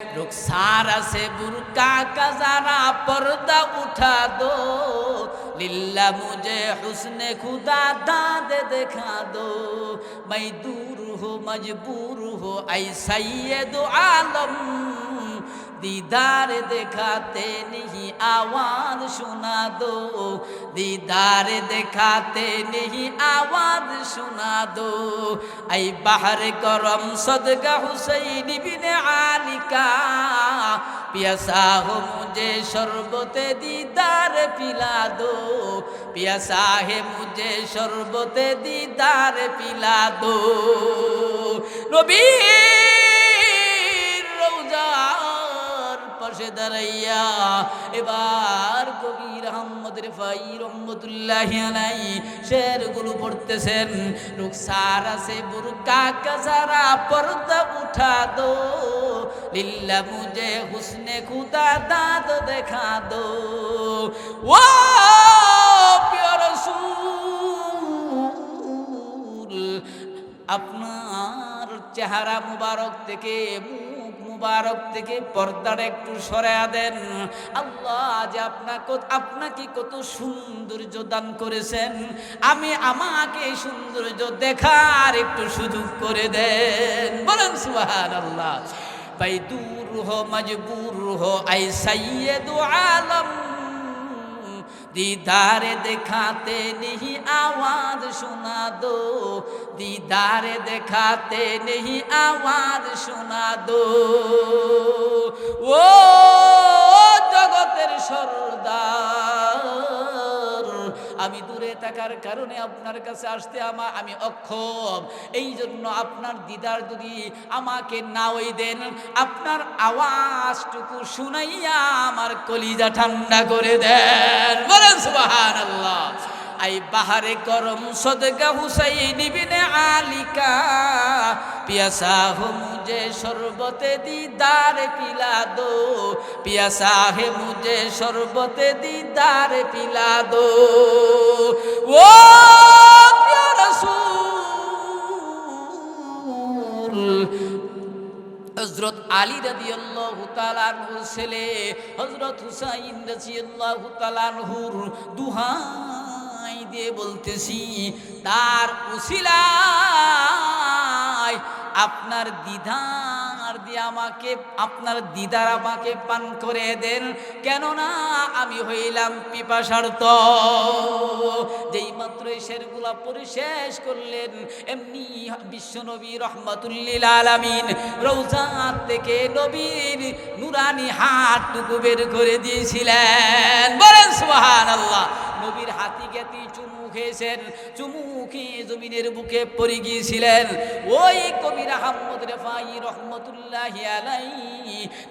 रुखसार से बुरका का जरा पर्दा उठा दो। लिल्ला मुझे उसने खुदा दाद दिखा दो। मैं दूर हो, मजबूर हो, ऐसा ये दो आलम। দিদার দেখাতে নিহি আওয়াজ শোনা দো। দিদার দেখাতে নিহি আওয়াজ শোনা দো। আই বাহার করম সদগা হুসাইন বিনে আলিকা। পিয়াসা হো মুঝে শরবতে দিদার পিলা দো। পিয়াসা হে মুঝে শরবতে দিদার পিলা দো। নবী পাশে দাঁড়াইয়া, এবার কবির আহমদ রেফাই রহমতুল্লাহ আলাই শেরগুলো পড়তেছেন, রুকসার আছে বুরকা কাজারা, পর্দা উঠা দো, লিল্লা মুঝে হুসনে খুদা দাঁত দেখা দো। ও প্রিয় রসুল, আপনার চেহারা মুবারক থেকে মুবারক থেকে পর্দার একটু সরায়া দেন। আল্লাহ যে আপনাকে আপনাকে কত সৌন্দর্য দান করেছেন। আমি আমাকে সৌন্দর্য দেখার একটু সুযোগ করে দেন। বলেন সুহান আল্লাহ ভাই দূর হো, মজবুর হো, আই সাইয়েদু আলম। দিদারে দেখাতে নেহি আওয়াজ শোনা দো। দিদারে দেখাতে নেহি আওয়াজ শোনা দো। ও জগতের সর্দার। আমি দূরে থাকার কারণে আপনার কাছে আসতে আমার আমি অক্ষম। এই জন্য আপনার দিদার যদি আমাকে না ওই দেন, আপনার আওয়াজটুকু শুনাইয়া আমার কলিজা ঠান্ডা করে দেন। বলেন সুবাহান আল্লাহ আই বাহারে গরম সদগা হুসাইন বিনে আলিকা। পিয়াসা হো মুঝে শরবতে দিদার পিলা দো পিয়াসা হে মুঝে শরবতে দিদার পিলা দো ও হজরত আলী রাদিয়াল্লাহু তাআলার ছেলে হজরত হুসাইন রাদিয়াল্লাহু তাআলার দুহাই দিয়ে বলতেছি, তার উসিলায় আপনার দিদার দিয়ে আমাকে, আপনার দিদার আমাকে পান করে দেন। কেননা আমি হইলাম পিপাসার্ত যেই মাত্র শেরগুলা পরে শেষ করলেন, এমনি বিশ্বনবী রহমাতুল্লিল আলামিন রৌজাত থেকে নবীর নুরানি হাতটুকু বের করে দিয়েছিলেন। বলেন সুবহান আল্লাহ হাতি জ্ঞাতি চুমু খেয়েছেন, চুমু খেয়ে জমিনের বুকে পড়ে গিয়েছিলেন। ওই কবির আহম্মদ রেফাই রহমতুল্লাহ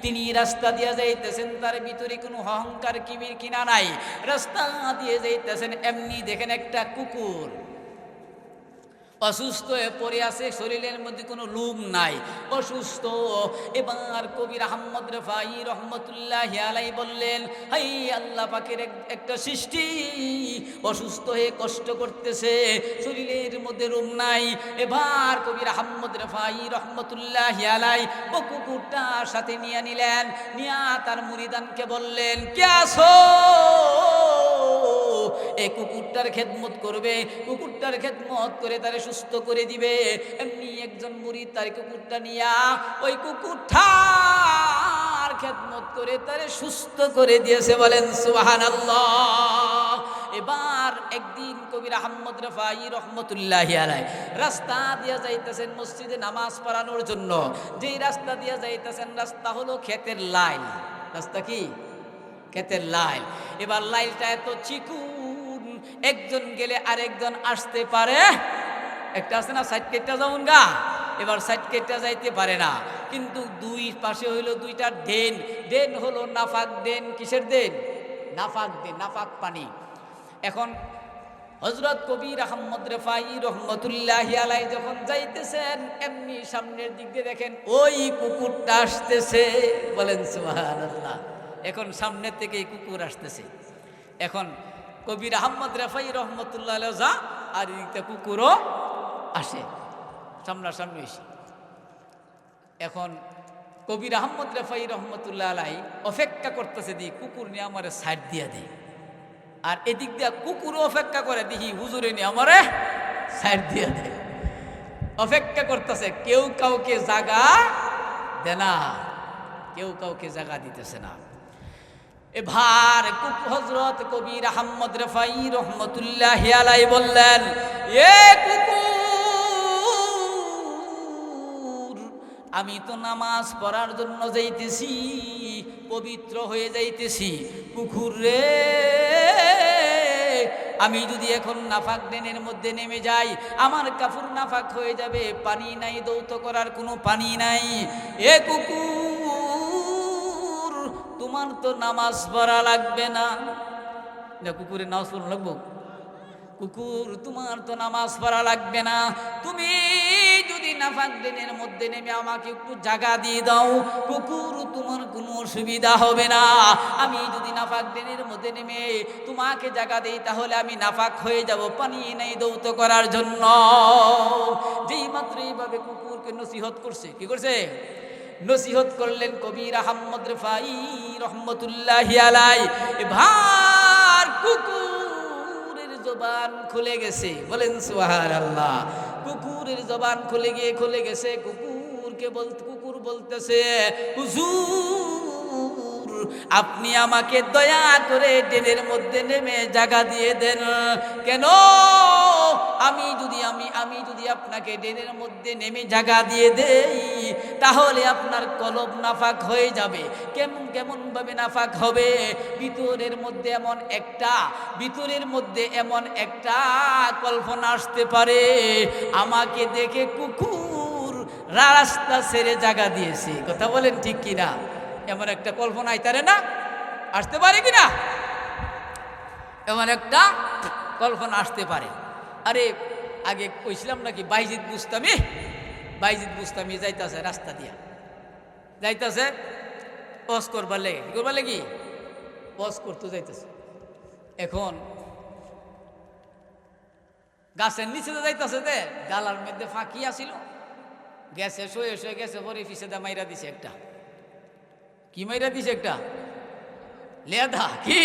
তিনি রাস্তা দিয়ে যাইতেছেন, তার ভিতরে কোনো অহংকার, কিবির কিনা নাই। রাস্তা দিয়ে যাইতেছেন, এমনি দেখেন একটা কুকুর। অসুস্থ হয়ে পড়ে আছে, শরীরের মধ্যে কোনো লুম নাই। অসুস্থ। এবার কবির আহম্মদ রেফাই রহমতুল্লাহ আলাই বললেন, হাই আল্লাহ পাকের এক- একটা সৃষ্টি অসুস্থ হয়ে কষ্ট করতেছে, শরীরের মধ্যে রুম নাই। এবার কবির আহম্মদ রেফাই রহমতুল্লাহ আলাই ও কুকুরটার সাথে নিয়ে নিলেন, নিয়া তার মুরিদানকে বললেন, কে আসো এই কুকুরটার খেদমত করবে, কুকুরটার খেদমত করে তারে সুস্থ করে দিবে। এমনি একজন মুড়ি তার কুকুরটা নিয়া ওই কুকুরটার খেদমত করে তারে সুস্থ করে দিয়েছে বলেন সুবাহান এবার একদিন কবির আহম্মদ রফাই রহমতুল্লাহ আলাই রাস্তা দিয়া যাইতেছেন মসজিদে নামাজ পড়ানোর জন্য। যেই রাস্তা দিয়া যাইতেছেন, রাস্তা হলো ক্ষেতের লাইল। রাস্তা কি? ক্ষেতের লাইল। এবার লাইলটা এত চিকুন একজন গেলে আরেকজন আসতে পারে। একটা আছে না, সাইড কেটটা যেমন গা। এবার সাইড কেটটা যাইতে পারে না। কিন্তু দুই পাশে হইল দুইটা ডেন ডেন হলো নাফাক ডেন কিসের দেন? নাফাক দেন, নাফাক পানি। এখন হজরত কবির আহমদ রেফাই রহমতুল্লাহ আলাই যখন যাইতেছেন, এমনি সামনের দিক দিয়ে দেখেন ওই কুকুরটা আসতেছে। বলেন সুবহানাল্লাহ। এখন সামনের থেকে কুকুর আসতেছে। এখন কবির আহমদ রেফাই রহমতুল্লাহ যা আর এদিকটা কুকুরও আসে, সামনাসামনি এসে। এখন কবির আহম্মদ রেফাই রহমতুল্লাহ আলাই অপেক্ষা করতেছে দি কুকুর নিয়ে আমারে সাইড দিয়া দেয় আর এদিক দিয়া কুকুরও অপেক্ষা করে দেখি হুজুরে নিয়ে আমারে সাইড দিয়া দেয় অপেক্ষা করতেছে, কেউ কাউকে জাগা দে না কেউ কাউকে জাগা দিতেছে না। এবার কুক হজরত কবির আহমদ রেফাই রহমতুল্লাহ আলাই বললেন, এ কুকুর, আমি তো নামাজ পড়ার জন্য যাইতেছি, পবিত্র হয়ে যাইতেছি। কুকুর রে, আমি যদি এখন নাফাক ডেনের মধ্যে নেমে যাই, আমার কাপড় নাফাক হয়ে যাবে, পানি নাই, দৌত করার কোনো পানি নাই। এ কুকুর তোমার তো নামাজ পড়া লাগবে না। না কুকুরের নামাজ পড়া লাগবো? কুকুর, তোমার তো নামাজ পড়া লাগবে না। তুমি যদি নাফাক দিনের মধ্যে নেমে আমাকে একটু জায়গা দিয়ে দাও, কুকুর, তোমার কোনো অসুবিধা হবে না। আমি যদি নাফাক দিনের মধ্যে নেমে তোমাকে জায়গা দিই, তাহলে আমি নাফাক হয়ে যাব পানি নেই দৌত করার জন্য। যেই মাত্র এইভাবে কুকুরকে নসিহত করছে, কি করছে? নসিহত করলেন কবির আহম্মদ রেফাই রহমতুল্লাহ আলাই ভার কুকুরের জবান খুলে গেছে। বলেন সুহার আল্লাহ কুকুরের জবান খুলে গিয়ে খুলে গেছে। কুকুরকে বল, কুকুর বলতেছে, হুজুর আপনি আমাকে দয়া করে ডেনের মধ্যে নেমে জায়গা দিয়ে দেন। কেন? আমি যদি, আমি আমি যদি আপনাকে ডেনের মধ্যে নেমে জায়গা দিয়ে দেই, তাহলে আপনার কলব নাফাক হয়ে যাবে। কেমন কেমন ভাবে নাফাক হবে? ভিতরের মধ্যে এমন একটা, ভিতরের মধ্যে এমন একটা কল্পনা আসতে পারে। আমাকে দেখে কুকুর রাস্তা ছেড়ে জায়গা দিয়েছে। কথা বলেন ঠিক কিনা? এমন একটা কল্পনা আইতারে না? আসতে পারে কিনা? এমন একটা কল্পনা আসতে পারে। আরে, আগে কইছিলাম নাকি বাইজিৎ বুস্তামি বাইজিৎ বুস্তামি যাইতাছে রাস্তা দিয়া। যাইতাছে বস করবার লেগে। কি করবার লেগে? বস করতে যাইতেছে। এখন গাছের নিচে যাইতেছে দে গালার মধ্যে ফাঁকি আসিল গেছে, শুয়ে শুয়ে গেছে পরে পিছে দা মাইরা দিছে একটা। কি মাইরা দিছে একটা? লেদা, কি?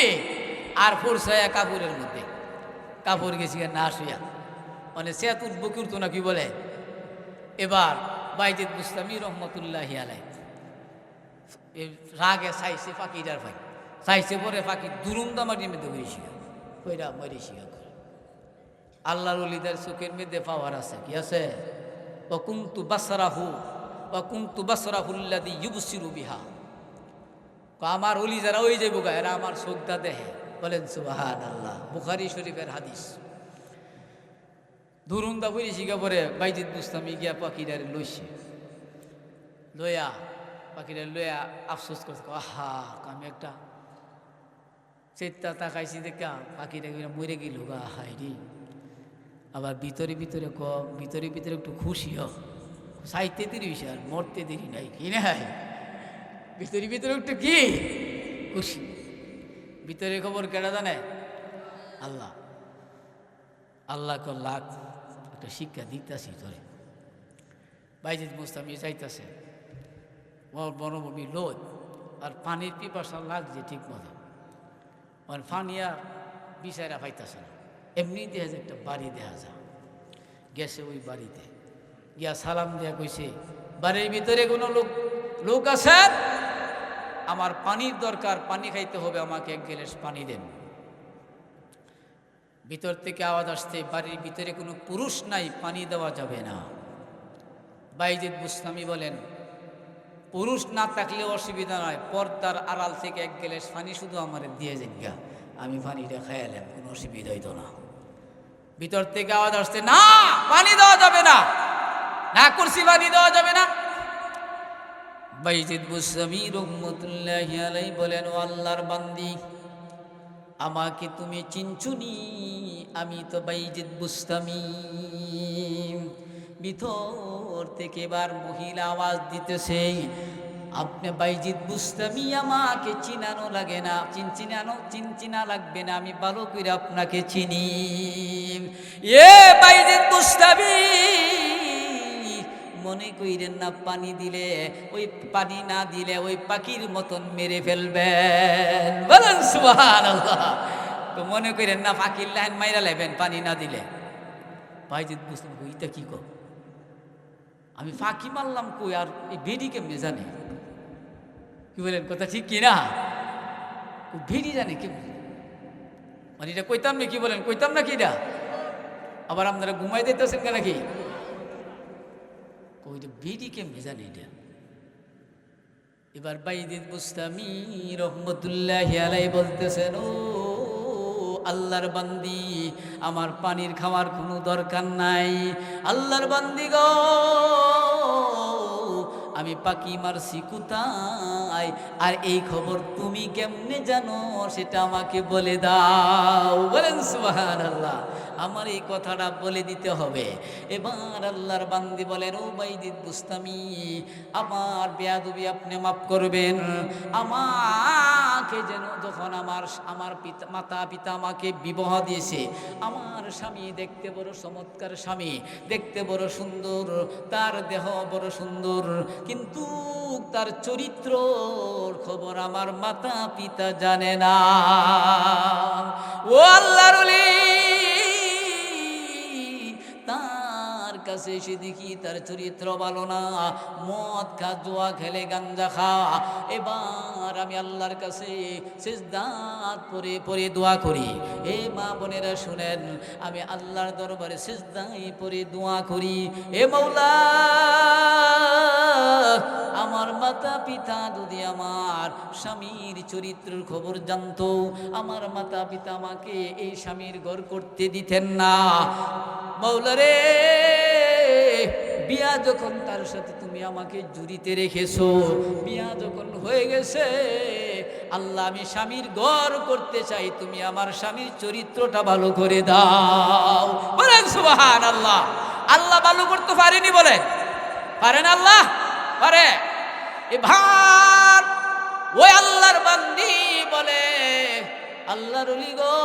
আর পড়ছে কাপড়ের মধ্যে। কাপুর গেছি না শুয়া মানে সে উঠবো কিরতো না কি বলে, এবার বাইজিদ বুস্তামি রহমতুল্লাহ আলাই রাগে চাইছে ফাঁকিটার ভাই চাইছে পরে ফাঁকি দুরুম দামাটির মধ্যে কইরা মরেছি আল্লাহর অলিদের চোখের মধ্যে পাওয়ার আছে, কি আছে? অকুন্তু বাসরাহু অকুন্তু বাসরাহুল্লাদি ইউবসিরু বিহা। আমার অলি যারা ওই যাইব গা এরা আমার শ্রদ্ধা দেহে। বলেন সুবাহান আল্লাহ বুখারি শরীফের হাদিস। ধরুন দা বলি শিখা পরে বাইজিৎ বুস্তামি গিয়া পাখিটারে লইছে। লইয়া পাখিটা লইয়া আফসোস করছে, আহা আমি একটা। চেত্তা তাকাইছি দেখা, পাখিটা মরে গেল গা হাই রে। আবার ভিতরে ভিতরে ক ভিতরে ভিতরে একটু খুশি হ। সাইতে দেরি হয়েছে আর মরতে দেরি নাই, কি নাই? ভিতরে ভিতরে একটু কি? খুশি। ভিতরে খবর কেডা জানে? আল্লাহ। আল্লাহ ক লাখ একটা শিক্ষা দিতেছি তোরে। বাইজিৎ মুস্তামি চাইতেছে বনভূমি লোদ, আর পানির পিপাসা লাগছে ঠিক মতো। আর পানি আর বিচারা পাইতেছে না। এমনি দেখা যায়, একটা বাড়ি দেখা যা গেছে ওই বাড়িতে। গিয়া সালাম দেয়া কইছে, বাড়ির ভিতরে কোনো লোক লোক আছে? আমার পানির দরকার, পানি খাইতে হবে, আমাকে এক গ্লাস পানি দেন। ভিতর থেকে আওয়াজ আসছে, বাড়ির ভিতরে কোনো পুরুষ নাই, পানি দেওয়া যাবে না। বাইজিদ বুস্তামি বলেন, পুরুষ না থাকলে অসুবিধা নয়, পর্দার আড়াল থেকে এক গ্লাস পানি শুধু আমার দিয়ে জিজ্ঞা আমি পানিটা খাইলাম কোনো অসুবিধা হইতো না। ভিতর থেকে আওয়াজ আসছে, না, পানি দেওয়া যাবে না না করছি পানি দেওয়া যাবে না। বাইজিদ বুসামি রহমতুল্লাহ আলাই বলেন, ও আল্লাহর বান্দি, আমাকে তুমি চিনচুনি আমি তো বাইজিদ বুস্তামি ভিতর থেকে এবার মহিলা আওয়াজ দিতেছে, আপনি বাইজিদ বুস্তামি আমাকে চিনানো লাগে না চিন চিনানো চিন চিনা লাগবে না, আমি ভালো করে আপনাকে চিনি। এ বাইজিদ বুস্তামি মনে কইরেন না, পানি দিলে, ওই পানি না দিলে ওই পাখির মতন মেরে ফেলবেন। বলেন সুবহান তো মনে করেন না, পাখির লাইন মাইরা লেবেন পানি না দিলে। ভাইজিৎ বুঝলাম ওইটা কি কো আমি ফাঁকি মারলাম কই, আর এই বেডি কেমনে জানে? কি বলেন, কথা ঠিক কি না বেডি জানে কেমনে? মানে এটা কইতাম না কি বলেন, কইতাম না কি এটা? আবার আপনারা ঘুমাই দিতেছেন কেন নাকি ওইটা বেডি কেমনে জানে এবার বাইদিন বুস্তামি রহমতুল্লাহ আলাই বলতেছেন, ও আল্লাহর বান্দি, আমার পানির খাওয়ার কোনো দরকার নাই। আল্লাহর বান্দি গো, আমি পাখি মারছি কোথায়? আর এই খবর তুমি কেমনে জানো? সেটা আমাকে বলে দাও। বলেন সুবাহান আল্লাহ আমার এই কথাটা বলে দিতে হবে। এবার আল্লাহর বান্দি বলেন ও বাইদিদ বুস্তামি আমার বেয়াদবি আপনি মাফ করবেন। আমাকে যেন যখন আমার আমার পিতা, মাতা পিতা আমাকে বিবাহ দিয়েছে, আমার স্বামী দেখতে বড় চমৎকার স্বামী, দেখতে বড় সুন্দর, তার দেহ বড় সুন্দর, কিন্তু তার চরিত্রর খবর আমার মাতা পিতা জানে না। ও আল্লাহর কাছে এসে দেখি তার চরিত্র ভালো না। মদ খা, জোয়া খেলে গাঞ্জা খা। এবার আমি আল্লাহর কাছে সিজদাত পরে পরে দোয়া করি। এ মা বোনেরা শুনেন, আমি আল্লাহর দরবারে সিজদাই পরে দোয়া করি। এ মৌলা, আমার মাতা পিতা যদি আমার স্বামীর চরিত্রের খবর জানতো, আমার মাতা পিতা আমাকে এই স্বামীর ঘর করতে দিতেন না। মৌলারে বিয়া যখন তার সাথে তুমি আমাকে জুড়িতে রেখেছো, বিয়া যখন হয়ে গেছে, আল্লাহ আমি স্বামীর ঘর করতে চাই, তুমি আমার স্বামীর চরিত্রটা ভালো করে দাও। বলেন সুবাহান আল্লাহ আল্লাহ ভালো করতে পারেনি বলে। পারেন আল্লাহ? পারে। এবার ওই আল্লাহর বান্দি বলে, আল্লাহর গো,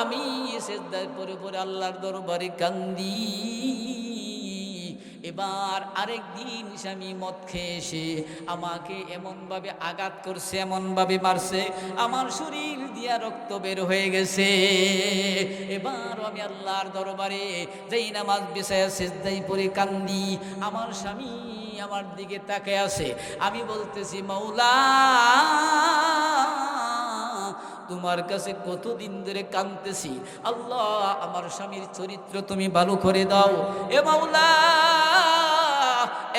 আমি সেজদার পরে পরে আল্লাহর দরবারে কান্দি। এবার আরেক দিন স্বামী মদ খেয়ে এসে আমাকে এমনভাবে আঘাত করছে, এমনভাবে মারছে, আমার শরীর দিয়া রক্ত বের হয়ে গেছে। এবার আমি আল্লাহর দরবারে যেই নামাজ বিষয়ে সেজদাই পরে কান্দি, আমার স্বামী আমার দিকে তাকে আছে আমি বলতেছি, মৌলা তোমার কাছে কতদিন ধরে কাঁদতেছি। আল্লাহ, আমার স্বামীর চরিত্র তুমি ভালো করে দাও। এ মাওলা,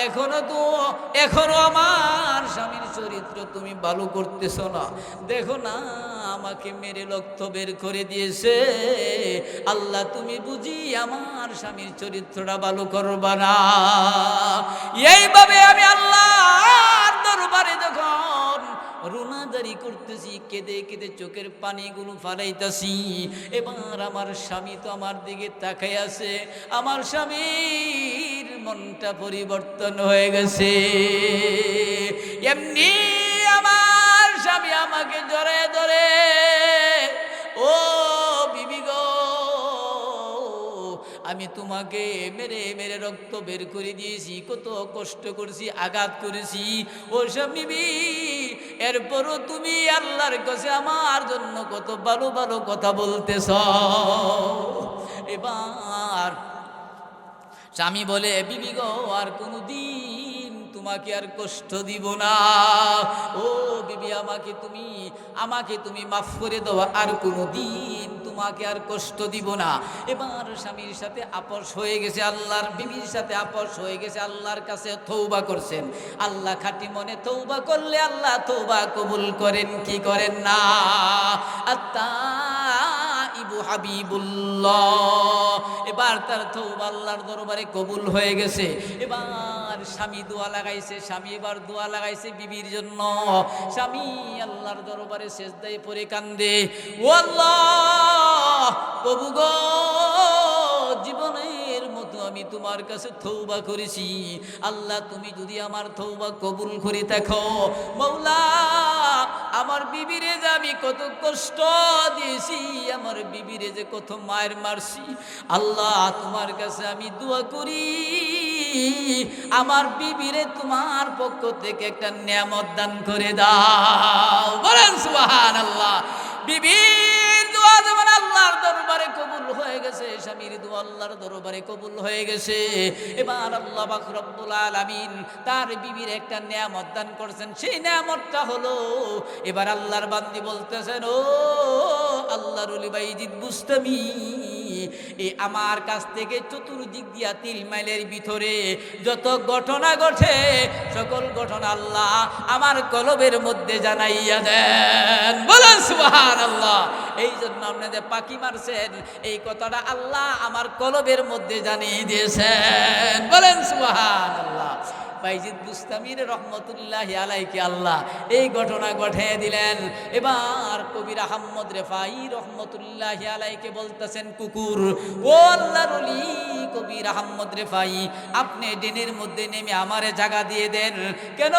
এখনও তো, এখনও আমার স্বামীর চরিত্র তুমি ভালো করতেছ না। দেখো না, আমাকে মেরে রক্ত বের করে দিয়েছে। আল্লাহ, তুমি বুঝি আমার স্বামীর চরিত্রটা ভালো করবা না। এইভাবে আমি আল্লাহ দরবারে যখন রুনাদারি করতেছি, কেঁদে কেঁদে চোখের পানিগুলো ফালাইতাছি। এবার আমার স্বামী তো আমার দিকে তাকাই আছে। আমার স্বামীর মনটা পরিবর্তন হয়ে গেছে। এমনি আমার স্বামী আমাকে ধরে ধরে আমি তোমাকে মেরে মেরে রক্ত বের করে দিয়েছি, কত কষ্ট করেছি, আঘাত করেছি। ও স্বামী এরপরও তুমি আল্লাহর কাছে আমার জন্য কত ভালো ভালো কথা বলতেছ। এবার স্বামী বলে, বিবি গো, আর কোনো দিন তোমাকে আর কষ্ট দিব না। ও বিবি, আমাকে তুমি আমাকে তুমি মাফ করে দেওয়া আর কোনো দিন তোমাকে আর কষ্ট দিব না। এবার স্বামীর সাথে আপস হয়ে গেছে আল্লাহর, বিবির সাথে আপস হয়ে গেছে আল্লাহর কাছে থৌবা করছেন। আল্লাহ খাটি মনে থৌবা করলে আল্লাহ থৌবা কবুল করেন, কি করেন না? আত্মা হাবিবুল্লাহ। এবার তার তৌবা আল্লাহর দরবারে কবুল হয়ে গেছে। এবার স্বামী দোয়া লাগাইছে, স্বামী এবার দোয়া লাগাইছে বিবির জন্য। স্বামী আল্লাহর দরবারে শেষ দেয় পরে কান্দে, ও আল্লাহ, প্রভু আমি তোমার কাছে থৌবা করেছি। আল্লাহ, তুমি যদি আমার থৌবা কবুল করে দেখো। মৌলা, আমার বিবিরে যে আমি কত কষ্ট দিয়েছি, আমার বিবিরে যে কত মায়ের মারছি। আল্লাহ, তোমার কাছে আমি দোয়া করি। আমার বিবিরে তোমার পক্ষ থেকে একটা নিয়ামত দান করে দাও। বলেন সুবাহান আল্লাহ যেমন আল্লাহর দরবারে কবুল হয়ে গেছে, স্বামীর দোয়া আল্লাহর দরবারে কবুল হয়ে গেছে। এবার আল্লাহ পাক রব্বুল আলামিন তার বিবির একটা নিয়ামত দান করছেন। সেই নিয়ামতটা হলো, এবার আল্লাহর বান্দি বলতেছেন, ও আল্লাহর অলি বাইজিদ, বুঝতামি? এই আমার কাছ থেকে চতুর্দিক দিয়া তিল মাইলের ভিতরে যত ঘটনা ঘটে, সকল ঘটনা আল্লাহ আমার কলবের মধ্যে জানাইয়া দেন। বলেন সুবহান আল্লাহ এই জন্য আপনাদের পাখি মারছেন, এই কথাটা আল্লাহ আমার কলবের মধ্যে জানিয়ে দিয়েছেন। বলেন সুহান আল্লাহ বাইজিদ বুস্তামির রহমতুল্লাহ আলাইকে আল্লাহ এই ঘটনা ঘটিয়ে দিলেন। এবার কবির আহম্মদ রেফাই রহমতুল্লাহ আলাইকে বলতেছেন, কুকুর, ও কবির আহম্মদ রেফাই, আপনি ডেনের মধ্যে নেমে আমারে জাগা দিয়ে দেন। কেন?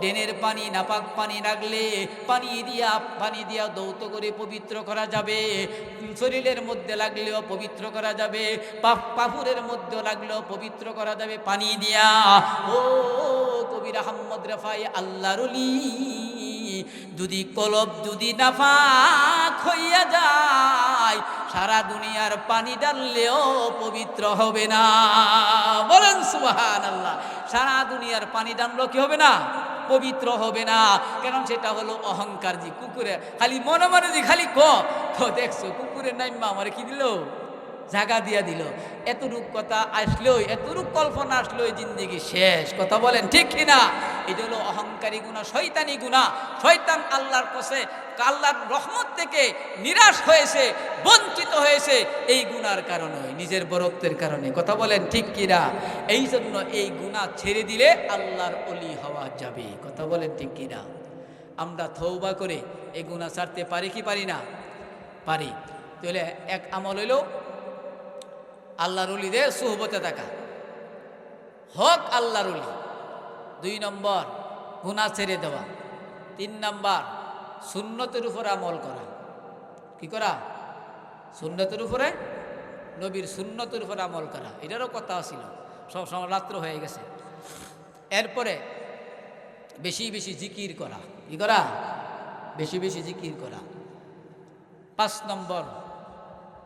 ডেনের পানি নাপাক পানি রাখলে পানি দিয়া পানি দিয়া দৌত করে পবিত্র করা যাবে। শরীরের মধ্যে লাগলেও পবিত্র করা যাবে। পাপুরের মধ্যে লাগলেও পবিত্র করা যাবে। পানি দিয়া ও কবির আহম্মদ রেফাই, আল্লাহর অলি যদি কলব, যদি নাফাক হইয়া যায়, সারা দুনিয়ার পানি ডাললেও পবিত্র হবে না। বলেন সুবাহান আল্লাহ সারা দুনিয়ার পানি ডাললো কি হবে না? পবিত্র হবে না। কারণ সেটা হলো অহংকার জি, কুকুরে। খালি মনে মনে যে খালি ক? দেখছ কুকুরের নাইমা আমার কি দিল? জাগা দিয়া দিল। এতটুক কথা আসলেও এতটুক কল্পনা আসলেও জিন্দিগি শেষ। কথা বলেন ঠিক কিনা এটা হলো অহংকারী গুণা শৈতানি গুণা। শৈতান আল্লাহর কষে আল্লাহর রহমত থেকে নিরাশ হয়েছে, বঞ্চিত হয়েছে। এই গুনার কারণে, নিজের বরত্বের কারণে। কথা বলেন ঠিক কিনা এই জন্য এই গুণা ছেড়ে দিলে আল্লাহর অলি হওয়া যাবে। কথা বলেন ঠিক কিনা আমরা থৌবা করে এই গুণা ছাড়তে পারি কি পারি না? পারি। তাহলে এক আমল হইল আল্লাহর অলিদের সুহবতে থাকা হক আল্লাহর অলি দুই নম্বর গুণা ছেড়ে দেওয়া। তিন নম্বর, সুন্নতের উপর আমল করা। কি করা? সুন্নতের উপরে? নবীর সুন্নতের উপর আমল করা। এটারও কথা ছিল। সব সময় রাত্র হয়ে গেছে। এরপরে বেশি বেশি জিকির করা। কি করা? বেশি বেশি জিকির করা। পাঁচ নম্বর,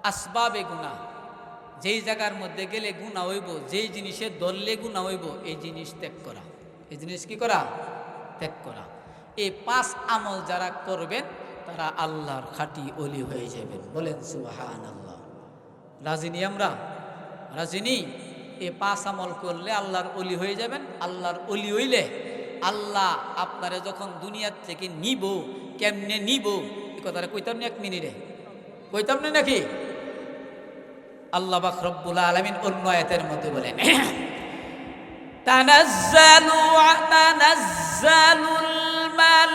আসবাবে গুণা যেই জায়গার মধ্যে গেলে গুণা হইব, যেই জিনিসে দললে গুণা হইব, এই জিনিস ত্যাগ করা। এই জিনিস কি করা? ত্যাগ করা। এই পাঁচ আমল যারা করবেন, তারা আল্লাহর খাঁটি অলি হয়ে যাবেন। বলেন সুহান আল্লাহ রাজিনী আমরা? রাজিনী এই পাঁচ আমল করলে আল্লাহর অলি হয়ে যাবেন। আল্লাহর অলি হইলে আল্লাহ আপনারে যখন দুনিয়ার থেকে নিব, কেমনে নিব? এই কথাটা কইতাম না এক মিনিটে। কইতাম না নাকি? আল্লাহ বাক রব্বুল আলমিন অন্য আয়াতের মধ্যে বলেন تنزل تنزل الملائكة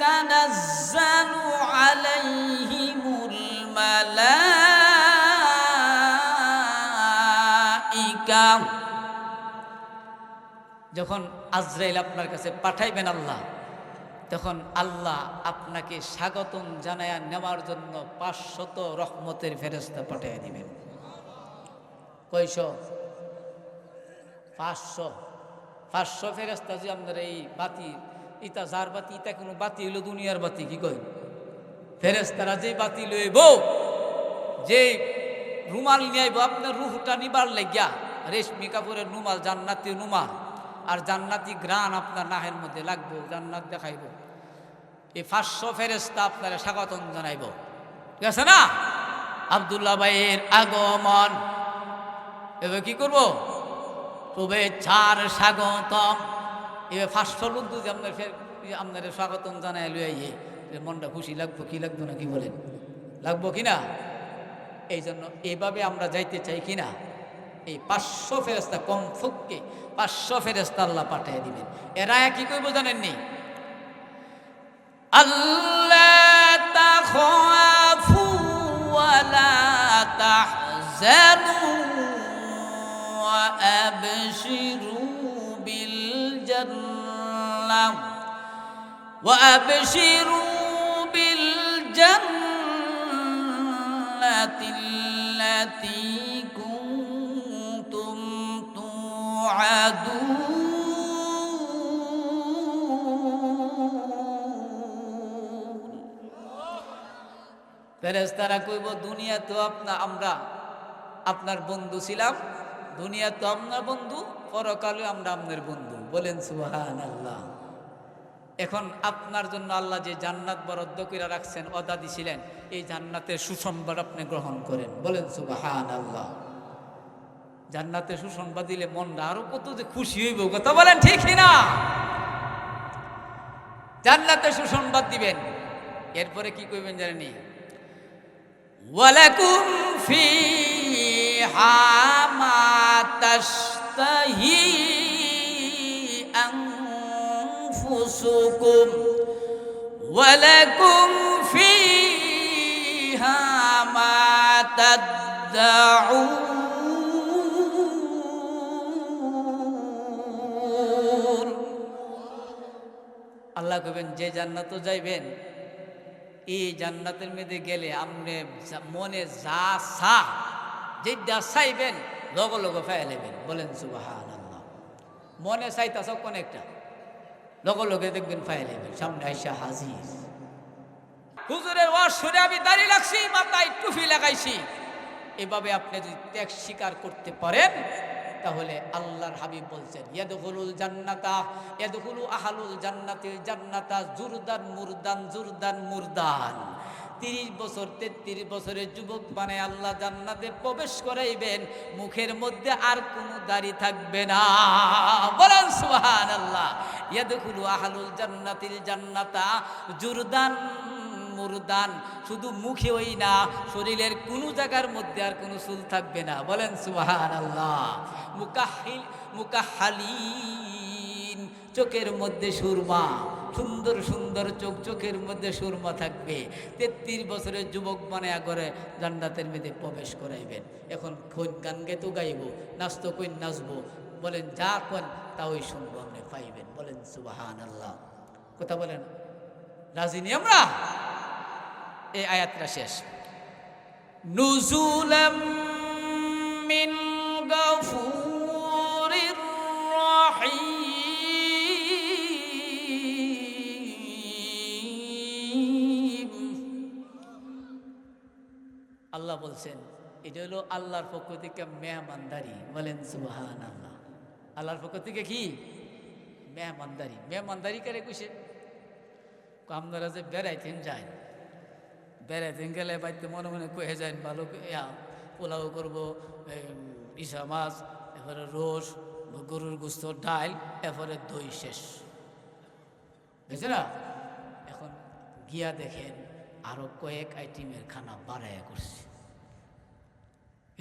تنزل عليهم الملائكة যখন আজরাইল আপনার কাছে পাঠাইবেন আল্লাহ তখন আল্লাহ আপনাকে স্বাগতম জানায়া নেওয়ার জন্য পাঁচশত রহমতের ফেরস্তা পাঠিয়ে দিবেন। কয়শো পাঁচশো পাঁচশো ফেরস্তা যে আপনার এই বাতি, ইতা যার বাতি, ইতা কোনো বাতি হইল দুনিয়ার বাতি, কি কয় ফেরেস্তারা যে বাতি লইব যে রুমাল নিয়ে আপনার রুহটা নিবার লেগিয়া, রেশমি কাপড়ের রুমাল, জান্নাতি রুমাল আর জান্নাতি গ্রান আপনার নাহের মধ্যে লাগবে, জান্নাত দেখাইব। এই পাঁচশো ফেরেস্তা আপনারা স্বাগতম জানাইব। ঠিক আছে না? আবদুল্লাহ ভাইয়ের আগমন। এবার কি করব? শুভেচ্ছার স্বাগতম। এবার পাঁচশো লোক যদি আপনার আপনার স্বাগতম জানাই লইয়ে মনটা খুশি লাগবো, কি লাগবো না কি বলেন? লাগবো কি না এই জন্য এভাবে আমরা যাইতে চাই কি না এই পাঁচশো ফেরেস্তা কম ফুককে পাঁচশো ফেরেস্তা আল্লাহ পাঠিয়ে দিবেন এরা কি করবো জানেননি আল্লাহ তাখাফু ওয়ালা তাহজানু وأبشروا الجنة وأبشروا بالجنة التي توعدون ফেরেস্তারা কইব দুনিয়া তো আপনা আমরা আপনার বন্ধু ছিলাম দুনিয়া তো আপনার বন্ধু পরকালে আমরা আপনার বন্ধু বলেন সুহান আল্লাহ এখন আপনার জন্য আল্লাহ যে জান্নাত বরাদ্দ করে রাখছেন অদা দিছিলেন এই জান্নাতের সুসংবাদ আপনি গ্রহণ করেন বলেন সুবাহান আল্লাহ জান্নাতের সুসংবাদ দিলে মনটা আরও কত যে খুশি হইব কথা বলেন ঠিকই না জান্নাতের সুসংবাদ দিবেন, এরপরে কি কইবেন জানেনি? ওয়ালাকুম ফিহা মা তাশতাহি আনফুসুকুম, ওয়ালাকুম ফিহা মা তাদউন আল্লাহ কবেন যে জান্নাত যাইবেন, এই জান্নাতের মধ্যে গেলে আপনি যা- মনে যা সা যেটা চাইবেন, লগ লগ ফেলেবেন বলেন সুবাহান আল্লাহ মনে চাইতাছ কোন একটা? লগ লগে দেখবেন ফাইলেবেন সামনে আইসা হাজির। হুজুরের ওয়াজ শুনে আমি দাঁড়িয়ে লাগছি মাথায় টুপি লাগাইছি। এভাবে আপনি যদি ত্যাগ স্বীকার করতে পারেন তাহলে আল্লাহর হাবিব বলছেন, ইয়াদখুলুল জান্নাতা, ইয়াদখুলু আহালুল জান্নাতিল জান্নাতা জুরদান মুরদান জুরদান মুরদান। তিরিশ বছর, তেত্রিশ বছরের যুবক মানে আল্লাহ জান্নাতে প্রবেশ করাইবেন, মুখের মধ্যে আর কোনো দাড়ি থাকবে না। বলেন সুবহান আল্লাহ ইয়াদখুলু আহালুল জান্নাতিল জান্নাতা জুরদান মুরদান। শুধু মুখে ওই না, শরীরের কোনো জায়গার মধ্যে আর কোনো চুল থাকবে না। বলেন সুবাহান আল্লাহ মুকাহিল মুকাহালিন। চোখের মধ্যে সুরমা। সুন্দর সুন্দর চোখ, চোখের মধ্যে সুরমা থাকবে। তেত্রিশ বছরের যুবক মানে আগরে জান্নাতের মেয়েদের প্রবেশ করাইবেন। এখন খোঁজ গান গেতো গাইব নাচতো কই নাচবো। বলেন, যা কন তা ওই শুনব, আপনি পাইবেন। বলেন সুবাহান আল্লাহ কথা বলেন, রাজি নি আমরা? এই আয়াতটা শেষ। আল্লাহ বলছেন, এটা হলো আল্লাহর পক্ষ থেকে মেহমানদারি। বলেন সুবাহান আল্লাহ আল্লাহর পক্ষ থেকে কি? মেহমানদারি। মেহমানদারি করে কুসে আপনারা যে বেড়াইতেন যায়। বেড়াইতেন গেলে বাড়িতে মনে মনে কয়ে যায় ভালো ইয়া পোলাও করব ইসা মাছ, এরপরে রোস গরুর গুস্ত ডাল এরপরে দই শেষ। বুঝছে না? এখন গিয়া দেখেন আরও কয়েক আইটেমের খানা বাড়াইয়া করছে।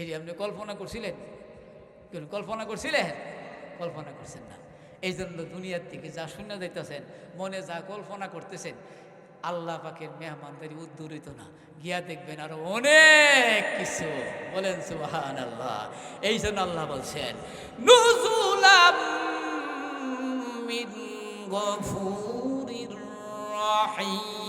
এটি আপনি কল্পনা করছিলেন? কল্পনা করছিলেন? কল্পনা করছেন না। এই জন্য দুনিয়ার থেকে যা শূন্য যাইতেছেন, মনে যা কল্পনা করতেছেন আল্লাহ পাখের মেহমানদারি উদ্দূরিত না। গিয়া দেখবেন আরও অনেক কিছু। বলেন সুবাহান আল্লাহ এই জন্য আল্লাহ বলছেন গফুরির রাহিম।